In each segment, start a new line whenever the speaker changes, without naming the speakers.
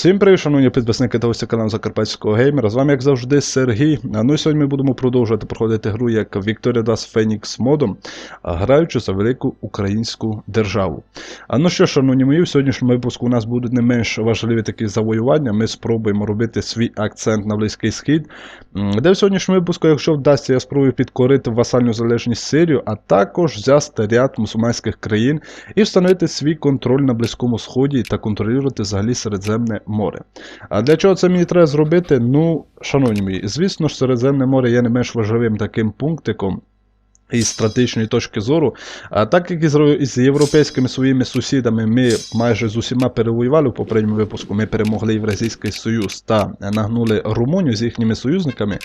Всім привіт, шановні підписники та гості каналу Закарпатського геймера. З вами, як завжди, Сергій. А ну сьогодні ми будемо продовжувати проходити гру як Victoria 2 з Phoenix модом, граючи за велику українську державу. А ну що, шановні мої, в сьогоднішньому випуску у нас будуть не менш важливі такі завоювання. Ми спробуємо робити свій акцент на Близький Схід. Де в сьогоднішньому випуску, якщо вдасться, я спробую підкорити васальну залежність Сирію, а також взяти ряд мусульманських країн і встановити свій контроль на Близькому Сході та контролювати взагалі Середземне море. А для чого це мені треба зробити? Ну, шановні мої, звісно ж, Середземне море є не менш важливим таким пунктиком. Із стратегічної точки зору, а так як із, європейськими своїми сусідами ми майже з усіма перевоювали в попередньому випуску, ми перемогли Євразійський Союз та нагнули Румунію з їхніми союзниками.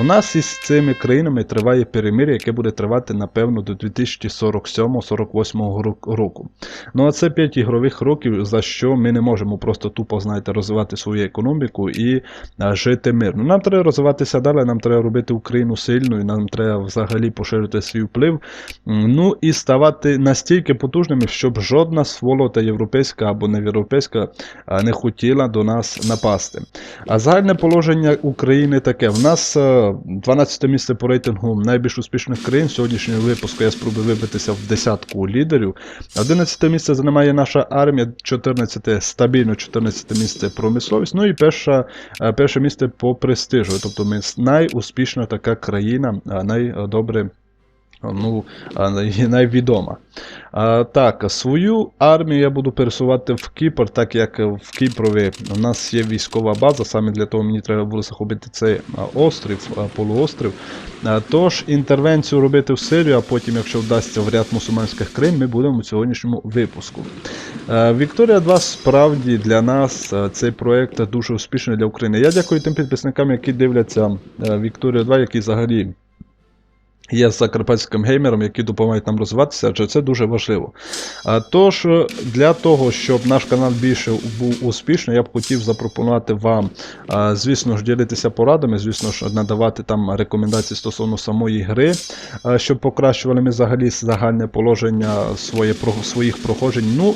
В нас із цими країнами триває перемир'я, яке буде тривати, напевно, до 2047-48 року. Ну а це 5 ігрових років, за що ми не можемо просто тупо, знаєте, розвивати свою економіку і жити мирно. Нам треба розвиватися далі, нам треба робити Україну сильною, нам треба взагалі поширити свій вплив. Ну і ставати настільки потужними, щоб жодна сволота європейська або не європейська не хотіла до нас напасти. А загальне положення України таке: в нас е, 12 місце по рейтингу найбільш успішних країн. Сьогоднішнього випуску я спробую вибитися в десятку лідерів. 11 місце займає наша армія, 14 стабільно 14 місце промисловість. Ну і перша, е, перше місце по престижу. Тобто ми найуспішна така країна, найдобре. Ну, найвідома. А, так, свою армію я буду пересувати в Кіпр, так як в Кіпрові у нас є військова база, саме для того мені треба було захопити цей острів, полуострів. А, Тож інтервенцію робити в Сирію, а потім, якщо вдасться в ряд мусульманських країн, ми будемо в сьогоднішньому випуску. Е, Вікторія 2 справді для нас цей проект дуже успішний для України. Я дякую тим підписникам, які дивляться Вікторію 2, які взагалі є закарпатським геймером, які допомагають нам розвиватися, адже це дуже важливо. Тож, е, для того, щоб наш канал більше був успішний, я б хотів запропонувати вам, звісно ж, ділитися порадами, звісно ж, надавати там рекомендації стосовно самої гри, щоб покращували ми взагалі загальне положення своє, своїх проходжень. Ну,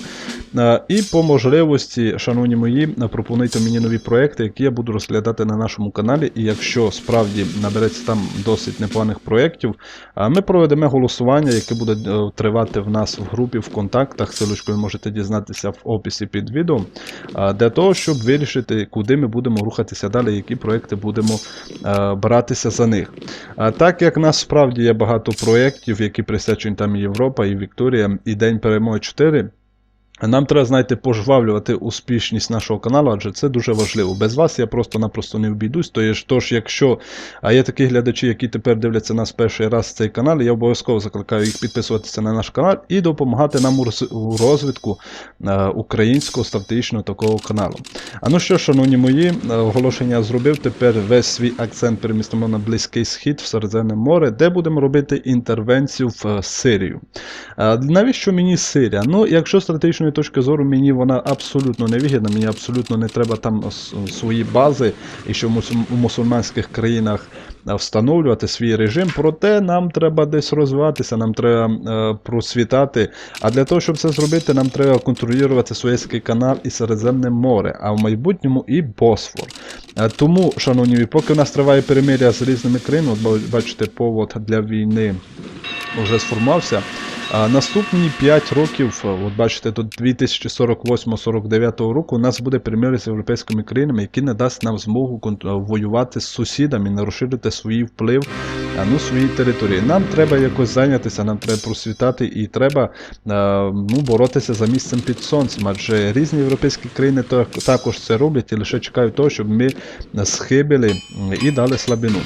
і по можливості, шановні мої, пропонуйте мені нові проекти, які я буду розглядати на нашому каналі. І якщо справді набереться там досить непоганих проєктів, ми проведемо голосування, яке буде е, тривати в нас в групі в контактах. Силочку можете дізнатися в описі під відео. Для того, щоб вирішити, куди ми будемо рухатися далі, які проекти будемо е, братися за них. Так як насправді є багато проєктів, які присвячені там Європа, і Вікторія, і День перемоги 4. Нам треба, знаєте, пожвавлювати успішність нашого каналу, адже це дуже важливо. Без вас я просто-напросто не обійдусь. Тож, якщо а є такі глядачі, які тепер дивляться нас перший раз цей канал, я обов'язково закликаю їх підписуватися на наш канал і допомагати нам у розвитку е, українського стратегічного такого каналу. А ну що, шановні мої, е, оголошення зробив. Тепер весь свій акцент перемістимо на Близький Схід в Середземне море, де будемо робити інтервенцію в е, Сирію. Навіщо мені Сирія? Ну, якщо з стратегічної точки зору мені вона абсолютно не вигідна, мені абсолютно не треба там свої бази, і що в мусульманських країнах встановлювати свій режим, проте нам треба десь розвиватися, нам треба е, процвітати. А для того, щоб це зробити, нам треба контролювати Суецький канал і Середземне море, а в майбутньому і Босфор. Е, Тому, шановні, поки у нас триває перемир'я з різними країнами, бачите, повод для війни вже сформувався. А наступні 5 років, е, от бачите, до 2048-49 року у нас буде перемир'я з європейськими країнами, які не дасть нам змогу е, воювати з сусідами, не розширити свій вплив а, ну, свої території. Нам треба якось зайнятися, нам треба просвітати і треба е, ну, боротися за місцем під сонцем. Адже різні європейські країни так- також це роблять і лише чекають того, щоб ми схибили і дали слабину.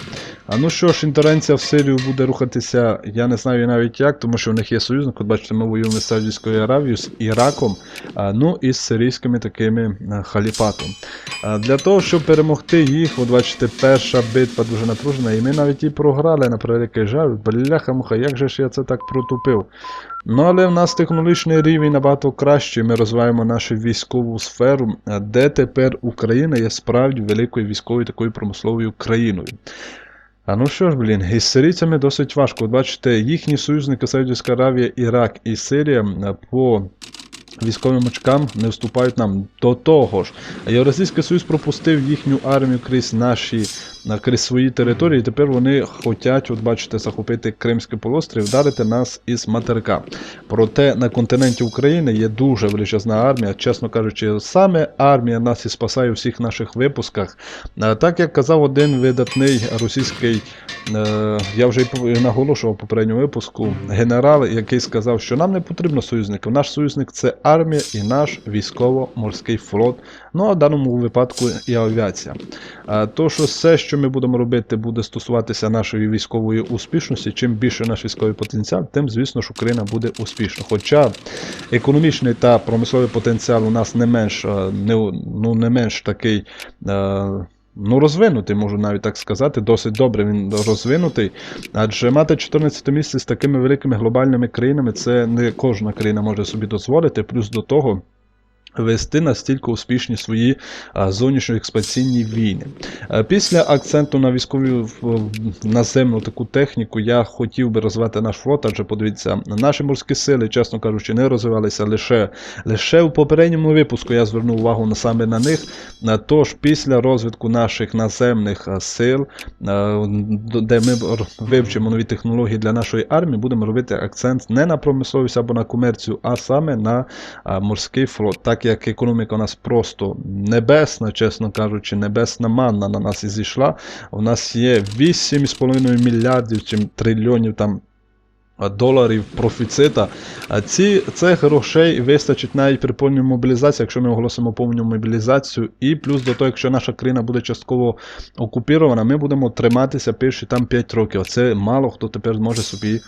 А ну що ж, інтервенція в Сирію буде рухатися, я не знаю навіть як, тому що в них є союзник. От бачите, ми воюємо з Саудівською Аравією, з Іраком, а, ну і з сирійськими такими е, халіпатом. А, Для того, щоб перемогти їх, от бачите, перша битва дуже напружена, і ми навіть і програли на превеликий жаль. Бляха-муха, як же ж я це так протупив? Ну, але в нас технологічний рівень набагато кращий. Ми розвиваємо нашу військову сферу, де тепер Україна є справді великою військовою такою промисловою країною. А ну що ж, блін, із сирійцями досить важко. От бачите, їхні союзники Саудівська Аравія, Ірак і Сирія по Військовим очкам не вступають нам до того ж. Євразійський Союз пропустив їхню армію крізь наші свої території. Тепер вони хочуть, от бачите, захопити Кримський полуострів, вдарити нас із материка. Проте на континенті України є дуже величезна армія. Чесно кажучи, саме армія нас і спасає у всіх наших випусках. Так як казав один видатний російський, е, я вже наголошував попередньому випуску, генерал, який сказав, що нам не потрібно союзників. Наш союзник це армія і наш військово-морський флот. Ну а в даному випадку і авіація. А То, що все, що ми будемо робити, буде стосуватися нашої військової успішності. Чим більше наш військовий потенціал, тим, звісно ж, Україна буде успішна. Хоча економічний та промисловий потенціал у нас не менш, е, не, ну, не менш такий. е, Ну, розвинутий, можу навіть так сказати, досить добре він розвинутий. Адже мати 14 місце з такими великими глобальними країнами, це не кожна країна може собі дозволити. Плюс до того вести настільки успішні свої а, зовнішньоекспансійні війни. Після акценту на військову наземну таку техніку я хотів би розвивати наш флот, адже подивіться, наші морські сили, чесно кажучи, не розвивалися лише, лише у попередньому випуску. Я звернув увагу на саме на них. Тож після розвитку наших наземних сил, де ми вивчимо нові технології для нашої армії, будемо робити акцент не на промисловість або на комерцію, а саме на морський флот. Так як економіка у нас просто небесна, чесно кажучи, небесна манна на нас і зійшла. У нас є 8,5 мільярдів чи трильйонів там. Доларів профіцита. Ці цих грошей вистачить навіть при повній мобілізації, якщо ми оголосимо повну мобілізацію. І плюс до того, якщо наша країна буде частково окупірована, ми будемо триматися перші там 5 років. Це мало хто тепер може собі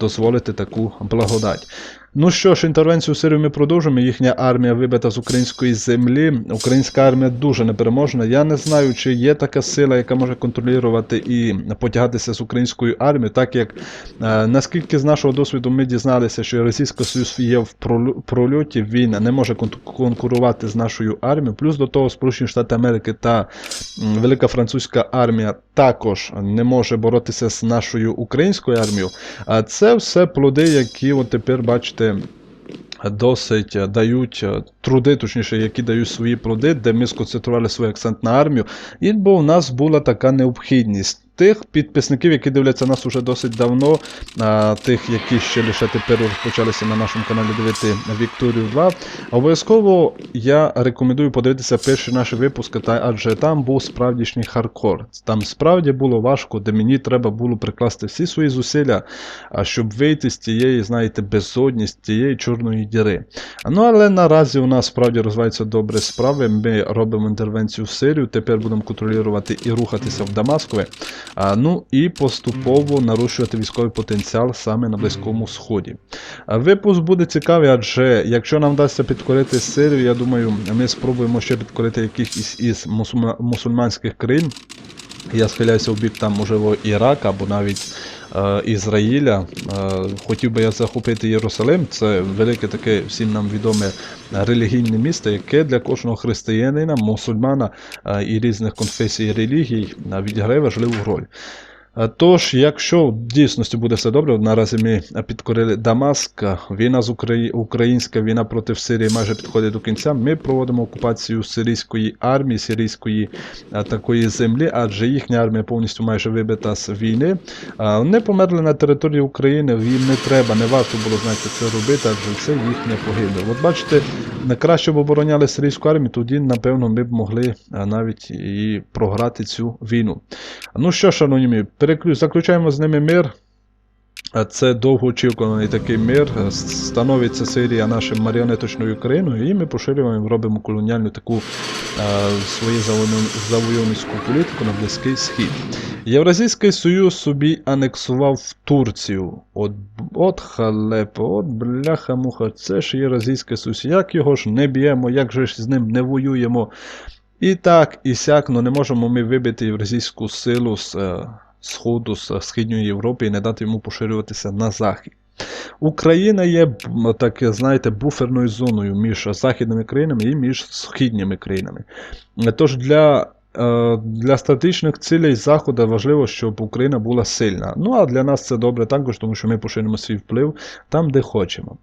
дозволити таку благодать. Ну що ж, інтервенцію в Сирію ми продовжуємо. Їхня армія вибита з української землі. Українська армія дуже непереможна. Я не знаю, чи є така сила, яка може контролювати і потягатися з українською армією, так як е, наскільки з нашого досвіду ми дізналися, що Російський Союз є в прольоті, він не може конкурувати з нашою армією. Плюс до того Сполучені Штати Америки та Велика Французька армія також не може боротися з нашою українською армією. А це все плоди, які от тепер бачите. Досить е, дають е, труди, точніше, які дають свої плоди, де ми сконцентрували свій акцент на армію. І бо в нас була така необхідність. Тих підписників, які дивляться нас уже досить давно, тих, які ще лише тепер розпочалися на нашому каналі дивити Вікторію 2. Обов'язково я рекомендую подивитися перші наші випуски, та, адже там був справдішній хардкор. Там справді було важко, де мені треба було прикласти всі свої зусилля, щоб вийти з тієї, знаєте, безодні, з тієї чорної діри. Ну, але наразі у нас справді розвиваються добре справи. Ми робимо інтервенцію в Сирію, тепер будемо контролювати і рухатися в Дамаскове. А, ну і поступово нарушувати військовий потенціал саме на Близькому Сході. А, Випуск буде цікавий, адже якщо нам вдасться підкорити Сирію, я думаю, ми спробуємо ще підкорити якихось із мусульма- мусульманських країн. Я схиляюся в бік там, можливо, Ірака або навіть Ізраїля. Е, хотів би я захопити Єрусалим. Це велике таке всім нам відоме релігійне місто, яке для кожного християнина, мусульмана е, і різних конфесій і релігій е, відіграє важливу роль. Тож, якщо в дійсності буде все добре, наразі ми підкорили Дамаск, війна з Украї... українська війна проти Сирії майже підходить до кінця. Ми проводимо окупацію сирійської армії, сирійської такої землі, адже їхня армія повністю майже вибита з війни. Вони померли на території України, їм не треба, не варто було знаєте, це робити, адже це їхня погибель. От бачите, краще б обороняли сирійську армію, тоді, напевно, ми б могли навіть і програти цю війну. Ну що, шановні мої, заключаємо з ними мир. Це довгоочікуваний такий мир. Е, Становиться Сирія нашим маріонеточною країною, і ми поширюємо, робимо колоніальну таку е, свою завойовницьку- політику на Близький Схід. Євразійський Союз собі анексував Турцію. От, от халепа, от бляха-муха, це ж Євразійський Союз. Як його ж не б'ємо, як же ж з ним не воюємо? І так, і сяк, ну не можемо ми вибити євразійську силу з е, Сходу, з Східної Європи і не дати йому поширюватися на захід. Україна є, так знаєте, буферною зоною між західними країнами і між східніми країнами. Тож для, е, для стратегічних цілей Заходу важливо, щоб Україна була сильна. Ну а для нас це добре також, тому що ми поширюємо свій вплив там, де хочемо.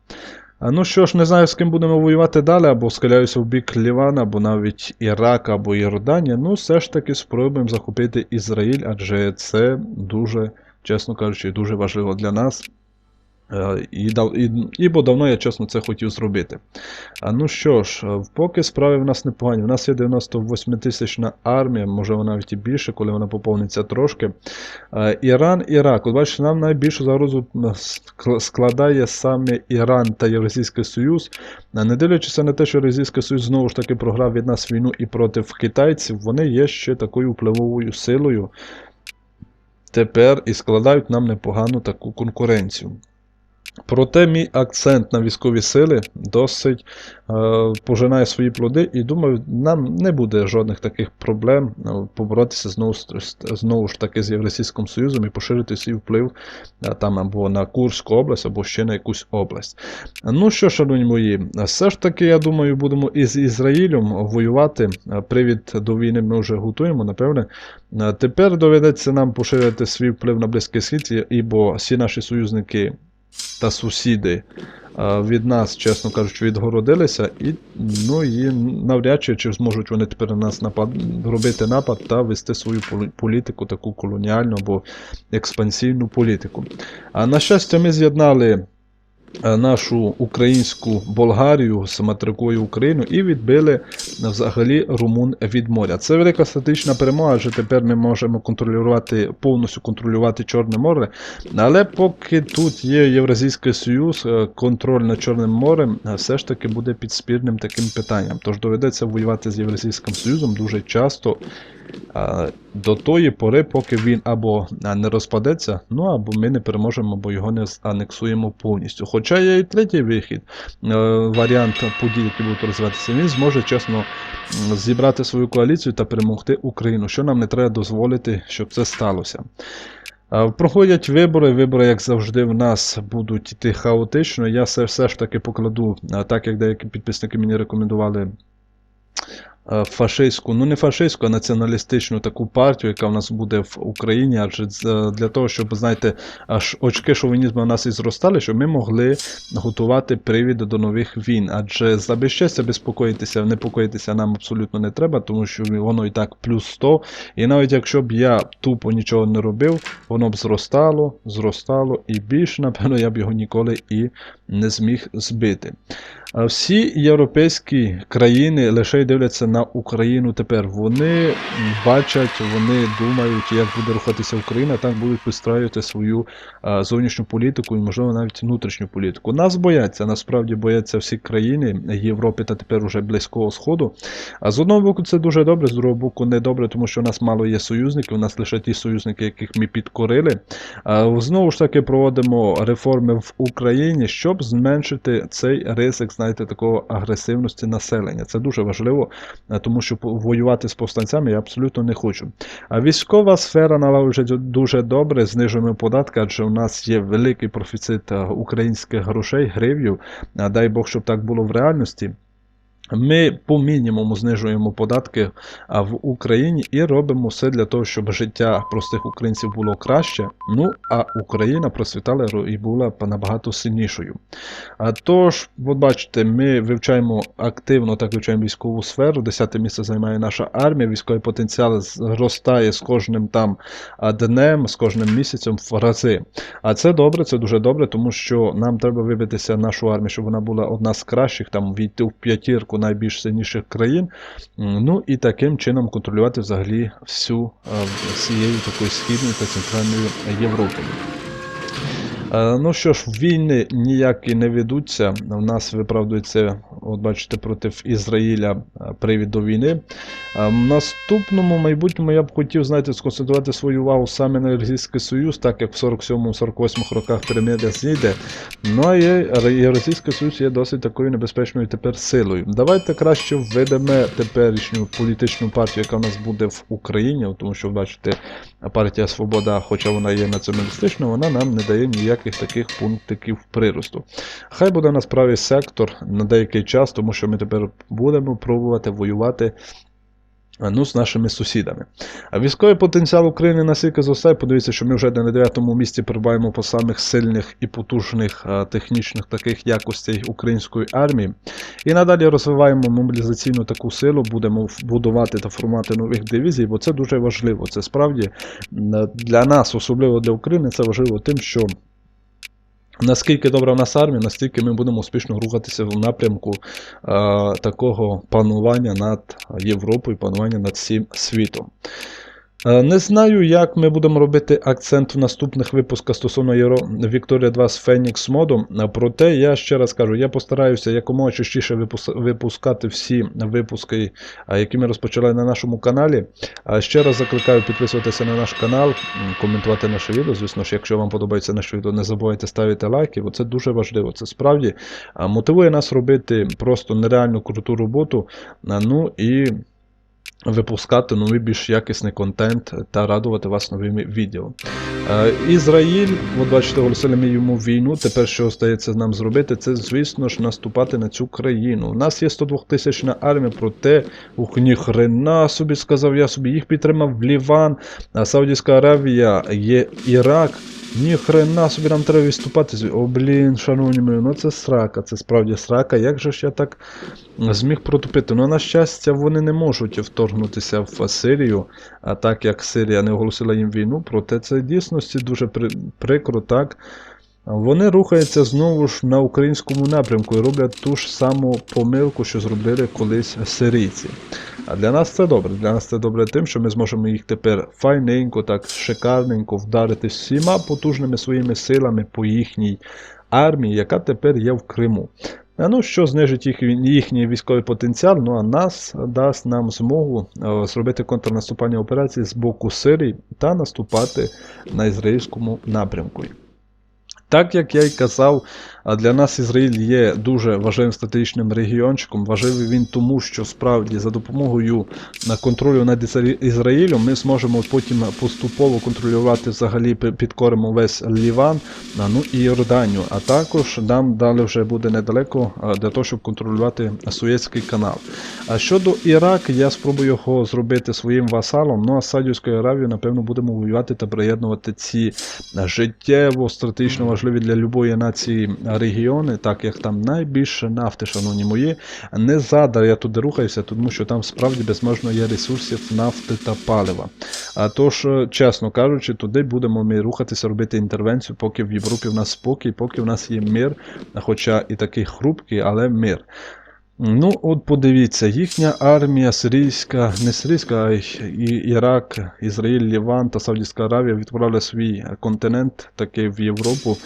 Ну що ж, не знаю, з ким будемо воювати далі, або схиляюся в бік Лівана, або навіть Ірак, або Йорданія. Ну, все ж таки спробуємо захопити Ізраїль, адже це дуже, чесно кажучи, дуже важливо для нас. Е, І, дав- і, і бо давно я чесно це хотів зробити. А ну що ж, е, поки справи в нас непогані. У нас є 98 тисячна армія, може вона навіть і більше, коли вона поповниться трошки. Е, Іран, Ірак. От бачите, нам найбільшу загрозу складає саме Іран та Євразійський Союз. Не дивлячись на те, що Євразійський Союз знову ж таки програв від нас війну і проти китайців, вони є ще такою впливовою силою. Тепер і складають нам непогану таку конкуренцію. Проте мій акцент на військові сили досить е, пожинає свої плоди, і думаю, нам не буде жодних таких проблем е, поборотися знову, знову ж таки з Євросійським Союзом і поширити свій вплив е, там або на Курську область, або ще на якусь область. Ну що, шановні мої, все ж таки, я думаю, будемо із Ізраїлем воювати. Е, Привід до війни ми вже готуємо, напевне. Е, Тепер доведеться нам поширити свій вплив на Близький Схід, ібо всі наші союзники та сусіди від нас, чесно кажучи, відгородилися, і, ну, і навряд чи, чи зможуть вони тепер на нас напад, робити напад та вести свою полі- політику, таку колоніальну або експансивну політику. А на щастя, ми з'єднали нашу українську Болгарію з материкою Україну і відбили е, взагалі румун від моря. Це велика стратегічна перемога, адже тепер ми можемо контролювати повністю контролювати Чорне море. Але поки тут є Євразійський Союз, е, контроль над Чорним морем е, все ж таки буде підспірним таким питанням. Тож доведеться воювати з Євразійським Союзом дуже часто. До тої пори, поки він або не розпадеться, ну або ми не переможемо, або його не анексуємо повністю. Хоча є і третій вихід, е, варіант подій, які будуть розвиватися, він зможе чесно зібрати свою коаліцію та перемогти Україну, що нам не треба дозволити, щоб це сталося. Проходять вибори. Вибори, як завжди, в нас будуть йти хаотично. Я все, все ж таки покладу, так як деякі підписники мені рекомендували. Е, Фашистську, ну не фашистську, а націоналістичну таку партію, яка в нас буде в Україні, адже для того, щоб, знаєте, аж очки шовінізму у нас і зростали, щоб ми могли готувати привід до нових війн. Адже за безчестя безпокоїтися, непокоїтися нам абсолютно не треба, тому що воно і так плюс 100. І навіть якщо б я тупо нічого не робив, воно б зростало, зростало, і більше, напевно, я б його ніколи і не зміг збити. Всі європейські країни лише дивляться на Україну тепер. Вони бачать, вони думають, як буде рухатися Україна, так будуть вистраювати свою зовнішню політику і, можливо, навіть внутрішню політику. Нас бояться, насправді бояться всі країни Європи та тепер уже Близького Сходу. А з одного боку, це дуже добре, з другого боку, не добре, тому що у нас мало є союзників, у нас лише ті союзники, яких ми підкорили. Знову ж таки, проводимо реформи в Україні, щоб зменшити цей ризик, знаєте, такого агресивності населення. Це дуже важливо, тому що воювати з повстанцями я абсолютно не хочу. А військова сфера налагоджується дуже добре, знижуємо податки, адже у нас є великий профіцит українських грошей, гривів. Дай Бог, щоб так було в реальності. Ми по мінімуму знижуємо податки в Україні і робимо все для того, щоб життя простих українців було краще. Ну а Україна процвітала і була набагато сильнішою. Тож, от бачите, ми вивчаємо активно так вивчаємо військову сферу. Десяте місце займає наша армія. Військовий потенціал зростає з кожним там днем, з кожним місяцем в рази. А це добре, це дуже добре, тому що нам треба вибитися нашу армію, щоб вона була одна з кращих, там війти в п'ятірку найбільш сильніших країн. Ну і таким чином контролювати взагалі всю е, всією такою східною та центральною Європою. Е, Ну що ж, війни ніякі не ведуться. У нас виправдується, от бачите, проти Ізраїля е, привід до війни. Е, В наступному майбутньому я б хотів, знаєте, сконцентрувати свою увагу саме на Євразійський Союз, так як в 47-48 роках перемир'я зійде. Ну а є, Євразійський Союз є досить такою небезпечною тепер силою. Давайте краще введемо теперішню політичну партію, яка в нас буде в Україні, тому що, бачите, партія Свобода, хоча вона є націоналістичною, вона нам не дає ніяких таких пунктиків приросту. Хай буде у нас правий сектор на деякий час, тому що ми тепер будемо пробувати воювати ну, з нашими сусідами. А військовий потенціал України настільки зростає, подивіться, що ми вже на 9-му місці перебуваємо по самих сильних і потужних а, технічних таких якостей української армії. І надалі розвиваємо мобілізаційну таку силу, будемо будувати та формувати нових дивізій, бо це дуже важливо. Це справді для нас, особливо для України, це важливо тим, що. Наскільки добра в нас армія, настільки ми будемо успішно рухатися в напрямку е, такого панування над Європою, панування над всім світом. Е, Не знаю, як ми будемо робити акцент в наступних випусках стосовно Євро... Victoria 2 з Phoenix модом. Е, Проте я ще раз кажу, я постараюся якомога частіше випус- випускати всі випуски, е, які ми розпочали на нашому каналі. Ще раз закликаю підписуватися на наш канал, коментувати наше відео. Звісно ж, якщо вам подобається наше відео, не забувайте ставити лайки, бо це дуже важливо. Це справді мотивує нас робити просто нереальну круту роботу. Ну і випускати новий більш якісний контент та радувати вас новими відео. Е, Ізраїль, от бачите, оголосили ми йому війну. Тепер що остається нам зробити, це, звісно ж, наступати на цю країну. У нас є 102 тисячна армія, проте ух, ніхрена собі сказав я собі, їх підтримав Ліван, Саудівська Аравія, є Ірак. Ніхрена собі нам треба відступати. О, блін, шановні мої, ну це срака, це справді срака. Як же ж я так зміг протупити? Ну, на щастя, вони не можуть вторгнутися в Сирію, а так як Сирія не оголосила їм війну, проте це дійсності дуже при... прикро, так. Вони рухаються знову ж на українському напрямку і роблять ту ж саму помилку, що зробили колись сирійці. А для нас це добре. Для нас це добре тим, що ми зможемо їх тепер файненько, так шикарненько вдарити всіма потужними своїми силами по їхній армії, яка тепер є в Криму. А Ну, що знижить їх, їхній військовий потенціал, ну а нас дасть нам змогу е, зробити контрнаступальні операції з боку Сирії та наступати на ізраїльському напрямку. Так як я й казав, а для нас Ізраїль є дуже важливим стратегічним регіончиком. Важливий він тому, що справді за допомогою контролю над Ізра- Ізраїлем ми зможемо потім поступово контролювати взагалі підкоримо весь Ліван, ну і Йорданію. А також нам далі вже буде недалеко для того, щоб контролювати Суєцький канал. А щодо Ірак, я спробую його зробити своїм васалом. Ну а з Саудівською Аравією, напевно, будемо воювати та приєднувати ці життєво стратегічно важливі для любої нації регіони, так як там найбільше нафти, шановні мої. Не задар я туди рухаюся, тому що там справді безмежно є ресурсів нафти та палива. А тож, е, чесно кажучи, туди будемо ми рухатися, робити інтервенцію, поки в Європі в нас спокій, поки в нас є мир, хоча і такий хрупкий, але мир. Ну, от подивіться, їхня армія сирійська, не сирійська, а і Ірак, Ізраїль, Ліван та Саудівська Аравія відправили свій континент такий в Європу.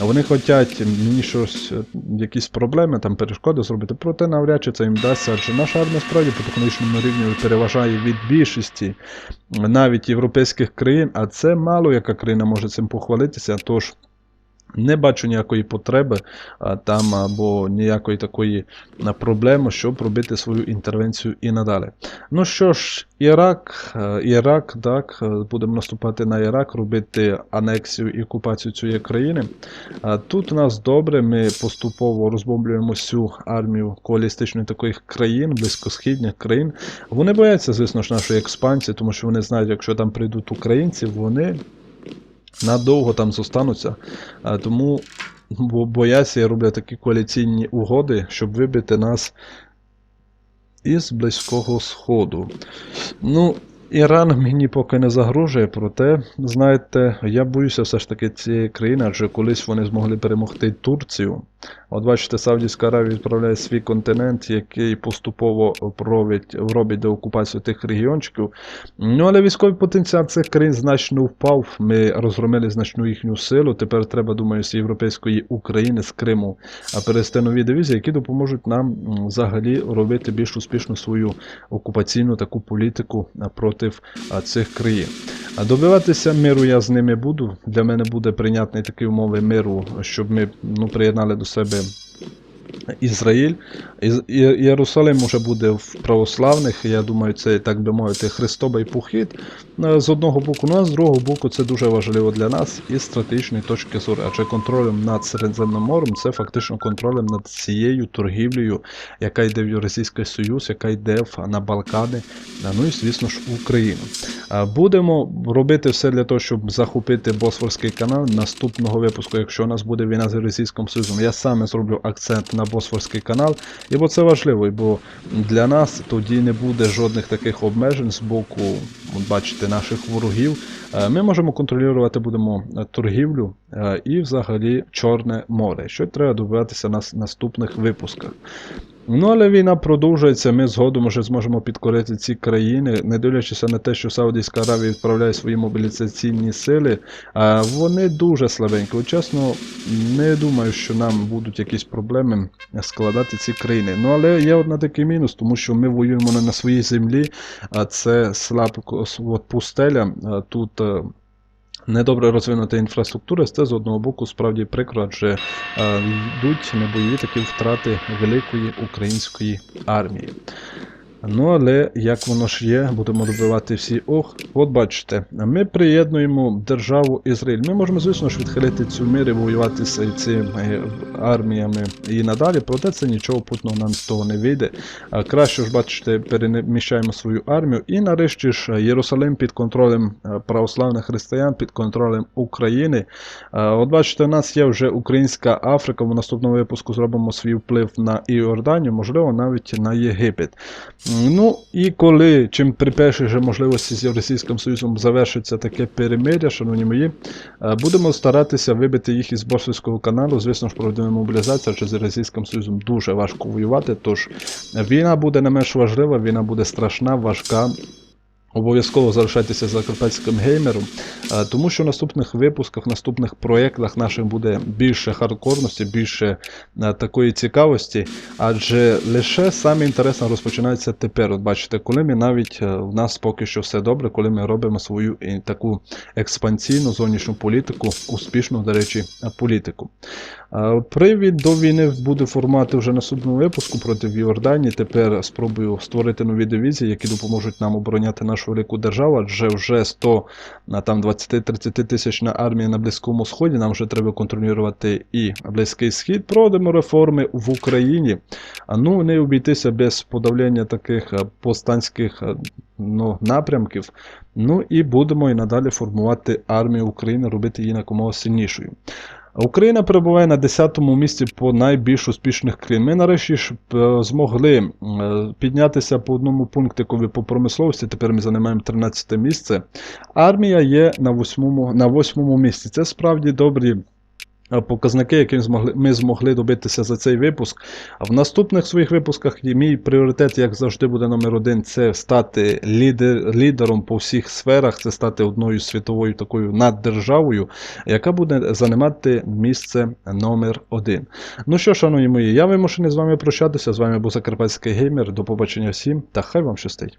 Вони хочуть мені щось, е, якісь проблеми, там перешкоди зробити, проте навряд чи це їм вдасться, адже наша армія справді по технічному рівні переважає від більшості навіть європейських країн, а це мало яка країна може цим похвалитися. Тож. Не бачу ніякої потреби а, там або ніякої такої проблеми, щоб робити свою інтервенцію і надалі. Ну що ж, Ірак, е, Ірак, так, е, будемо наступати на Ірак, робити анексію і окупацію цієї країни. А, Тут у нас добре, ми поступово розбомблюємо всю армію коалістичної таких країн, близькосхідних країн. Вони бояться, звісно ж, нашої експансії, тому що вони знають, якщо там прийдуть українці, вони надовго там зостануться. А, Тому бо- бояться роблять такі коаліційні угоди, щоб вибити нас із Близького Сходу. Ну, Іран мені поки не загрожує, проте, знаєте, я боюся все ж таки цієї країни, адже колись вони змогли перемогти Турцію. От бачите, Саудівська Аравія відправляє свій континент, який поступово робить, робить деокупацію тих регіончиків. Ну, але військовий потенціал цих країн значно впав. Ми розгромили значну їхню силу. Тепер треба, думаю, з європейської України, з Криму, а перевести нові дивізії, які допоможуть нам взагалі робити більш успішну свою окупаційну таку політику проти цих країн. А добиватися миру я з ними буду. Для мене буде прийнятний такі умови миру, щоб ми ну, приєднали до себе Ізраїль. Єрусалим уже буде в православних. Я думаю, це так би мовити, христобий похід е, з одного боку. Ну а з другого боку, це дуже важливо для нас із стратегічної точки зору. Адже контролем над Середземним морем це фактично контролем над цією торгівлею, яка йде в Євразійський Союз, яка йде на Балкани, ну і звісно ж в Україну. Будемо робити все для того, щоб захопити Босфорський канал наступного випуску, якщо у нас буде війна з Російським Союзом. Я саме зроблю акцент на Босфорський канал, і бо це важливо, бо для нас тоді не буде жодних таких обмежень з боку, бачите, наших ворогів. Е, Ми можемо контролювати будемо е, торгівлю е, і взагалі Чорне море, що треба добиватися на наступних випусках. Ну, але війна продовжується. Ми згодом вже зможемо підкорити ці країни, не дивлячись на те, що Саудівська Аравія відправляє свої мобілізаційні сили. Вони дуже слабенькі. Чесно, не думаю, що нам будуть якісь проблеми складати ці країни. Ну але є одна такий мінус, тому що ми воюємо не на своїй землі, а це слабко от пустеля. Тут. Недобре розвинута інфраструктура, це з одного боку справді прикро, адже йдуть небойові такі втрати великої української армії. Ну, але як воно ж є, будемо добивати всі. Ох, от бачите, ми приєднуємо державу Ізраїль. Ми можемо, звісно ж, відхилити цю мир і воювати з цими арміями і надалі, проте це нічого путного нам з того не вийде. Краще ж, бачите, переміщаємо свою армію. І нарешті ж Єрусалим під контролем е, православних християн, під контролем України. Е, От бачите, у нас є вже українська Африка. В наступному випуску зробимо свій вплив на Іорданію, можливо, навіть на Єгипет. Ну і коли, чим при першій можливості з Євросійським Союзом завершиться таке перемиря, шановні мої, е, будемо старатися вибити їх із Босфорського каналу. Звісно ж, проведемо мобілізацію, адже з Євросійським Союзом дуже важко воювати. Тож війна буде не менш важлива, війна буде страшна, важка. Обов'язково залишайтеся закарпатським геймером, е, тому що в наступних випусках, в наступних проєктах наших буде більше хардкорності, більше е, такої цікавості, адже лише саме інтересно розпочинається тепер. От бачите, коли ми навіть е, в нас поки що все добре, коли ми робимо свою таку експансійну зовнішню політику, успішну, до речі, політику. Привід до війни буде формати вже наступного випуску проти Йорданії. Тепер спробую створити нові дивізії, які допоможуть нам обороняти нашу велику державу, адже вже 100 а там 20-30 тисячна армія на Близькому Сході. Нам вже треба контролювати і Близький Схід. Проводимо реформи в Україні. Ну не обійтися без подавлення таких повстанських ну, напрямків. Ну і будемо і надалі формувати армію України, робити її якомога сильнішою. Україна перебуває на 10-му місці по найбільш успішних країн. Ми нарешті ж е, змогли е, піднятися по одному пунктикові по промисловості. Тепер ми займаємо 13 місце. Армія є на 8-му, на 8-му місці. Це справді добрі. Е, Показники, які ми змогли добитися за цей випуск. А в наступних своїх випусках мій пріоритет, як завжди, буде номер один це стати лідер, лідером по всіх сферах, це стати одною світовою такою наддержавою, яка буде займати місце номер один. Ну що, шановні мої, я вимушений з вами прощатися. З вами був Закарпатський геймер. До побачення всім та хай вам щастить.